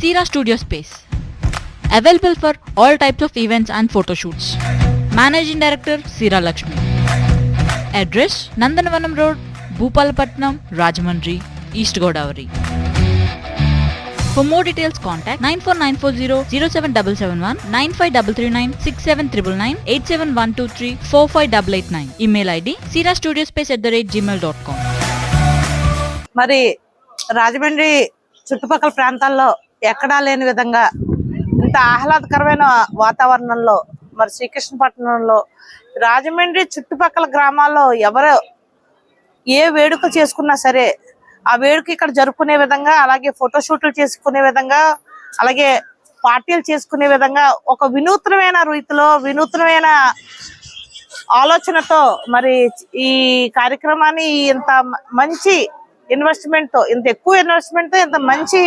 Sira Studio Space. Available for all types of events and photo shoots. Managing Director Sira Lakshmi. Address Nandanavanam Road, Bhupalapatnam, Rajamandri, East Godavari. For more details, contact 94940 07771 95339 67399 87123 45889. Email ID sirastudiospace at the rate gmail.com. మరి రాజమండ్రి చుట్టుపక్కల ప్రాంతాల్లో ఎక్కడా లేని విధంగా ఇంత ఆహ్లాదకరమైన వాతావరణంలో మరి శ్రీకృష్ణపట్నంలో రాజమండ్రి చుట్టుపక్కల గ్రామాల్లో ఎవరు ఏ వేడుక చేసుకున్నా సరే ఆ వేడుక ఇక్కడ జరుపుకునే విధంగా అలాగే ఫోటోషూట్లు చేసుకునే విధంగా అలాగే పార్టీలు చేసుకునే విధంగా ఒక వినూత్నమైన రీతిలో వినూత్నమైన ఆలోచనతో మరి ఈ కార్యక్రమాన్ని ఇంత మంచి ఇన్వెస్ట్మెంట్తో ఇంత ఎక్కువ ఇన్వెస్ట్మెంట్తో ఇంత మంచి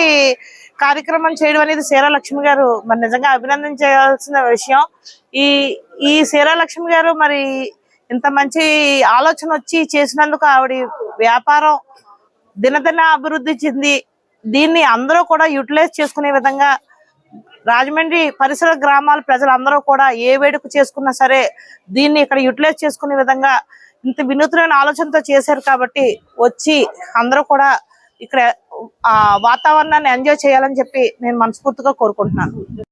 కార్యక్రమం చేయడం అనేది సీరా లక్ష్మి గారు మరి నిజంగా అభినందించాల్సిన విషయం. ఈ ఈ సీరా లక్ష్మి గారు మరి ఇంత మంచి ఆలోచన వచ్చి చేసినందుకు ఆవిడ వ్యాపారం దినదిన అభివృద్ధి చెంది దీన్ని అందరూ కూడా యూటిలైజ్ చేసుకునే విధంగా రాజమండ్రి పరిసర గ్రామాల ప్రజలందరూ కూడా ఏ వేడుక చేసుకున్నా సరే దీన్ని ఇక్కడ యూటిలైజ్ చేసుకునే విధంగా ఇంత వినూత్నమైన ఆలోచనతో చేశారు కాబట్టి వచ్చి అందరూ కూడా ఇక్కడ ఆ వాతావరణాన్ని ఎంజాయ్ చేయాలని చెప్పి నేను మనస్ఫూర్తిగా కోరుకుంటున్నాను.